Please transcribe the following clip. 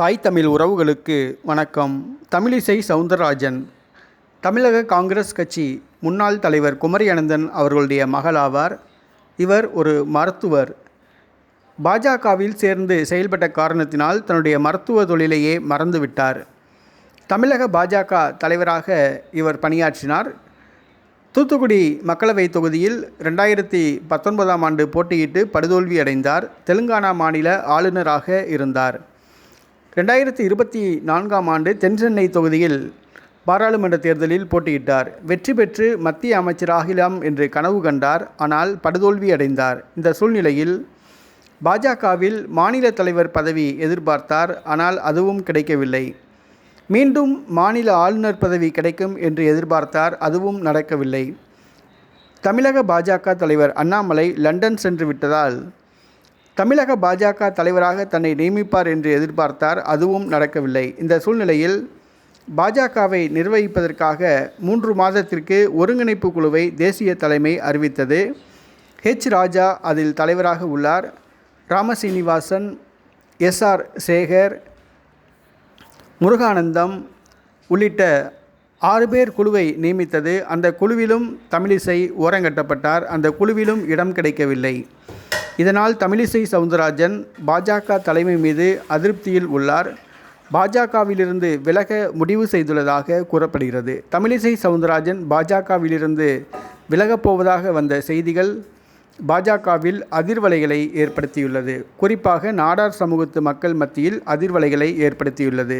தாய் தமிழ் உறவுகளுக்கு வணக்கம். தமிழிசை சவுந்தரராஜன். தமிழக காங்கிரஸ் கட்சி முன்னாள் தலைவர் குமரி அனந்தன் அவர்களுடைய மகளாவார். இவர் ஒரு மருத்துவர். பாஜகவில் சேர்ந்து செயல்பட்ட காரணத்தினால் தன்னுடைய மருத்துவ தொழிலையே மறந்துவிட்டார். தமிழக பாஜக தலைவராக இவர் பணியாற்றினார். தூத்துக்குடி மக்களவை தொகுதியில் ரெண்டாயிரத்தி பத்தொன்பதாம் ஆண்டு போட்டியிட்டு படுதோல்வி அடைந்தார் தெலுங்கானா மாநில ஆளுநராக இருந்தார். ரெண்டாயிரத்தி இருபத்தி நான்காம் ஆண்டு தென்சென்னை தொகுதியில் பாராளுமன்ற தேர்தலில் போட்டியிட்டார். வெற்றி பெற்று மத்திய அமைச்சர் ஆகிலாம் என்று கனவு கண்டார். ஆனால் படுதோல்வி அடைந்தார். இந்த சூழ்நிலையில் பாஜகவில் மாநில தலைவர் பதவி எதிர்பார்த்தார். ஆனால் அதுவும் கிடைக்கவில்லை. மீண்டும் மாநில ஆளுநர் பதவி கிடைக்கும் என்று எதிர்பார்த்தார். அதுவும் நடக்கவில்லை. தமிழக பாஜக தலைவர் அண்ணாமலை லண்டன் சென்று விட்டதால் தமிழக பாஜக தலைவராக தன்னை நியமிப்பார் என்று எதிர்பார்த்தார் அதுவும் நடக்கவில்லை. இந்த சூழ்நிலையில் பாஜகவை நிர்வகிப்பதற்காக மூன்று மாதத்திற்கு ஒருங்கிணைப்பு குழுவை தேசிய தலைமை அறிவித்தது. ஹெச் ராஜா அதில் தலைவராக உள்ளார். ராமசீனிவாசன் எஸ்ஆர் சேகர் முருகானந்தம் உள்ளிட்ட ஆறு பேர் குழுவை நியமித்தது. அந்த குழுவிலும் தமிழிசை ஓரங்கட்டப்பட்டார். அந்த குழுவிலும் இடம் கிடைக்கவில்லை. இதனால் தமிழிசை சவுந்தரராஜன் பாஜக தலைமை மீது அதிருப்தியில் உள்ளார். பாஜகவிலிருந்து விலக முடிவு செய்துள்ளதாக கூறப்படுகிறது. தமிழிசை சவுந்தரராஜன் பாஜகவிலிருந்து விலகப் போவதாக வந்த செய்திகள் பாஜகவில் அதிர்வலைகளை ஏற்படுத்தியுள்ளது. குறிப்பாக நாடார் சமூகத்து மக்கள் மத்தியில் அதிர்வலைகளை ஏற்படுத்தியுள்ளது.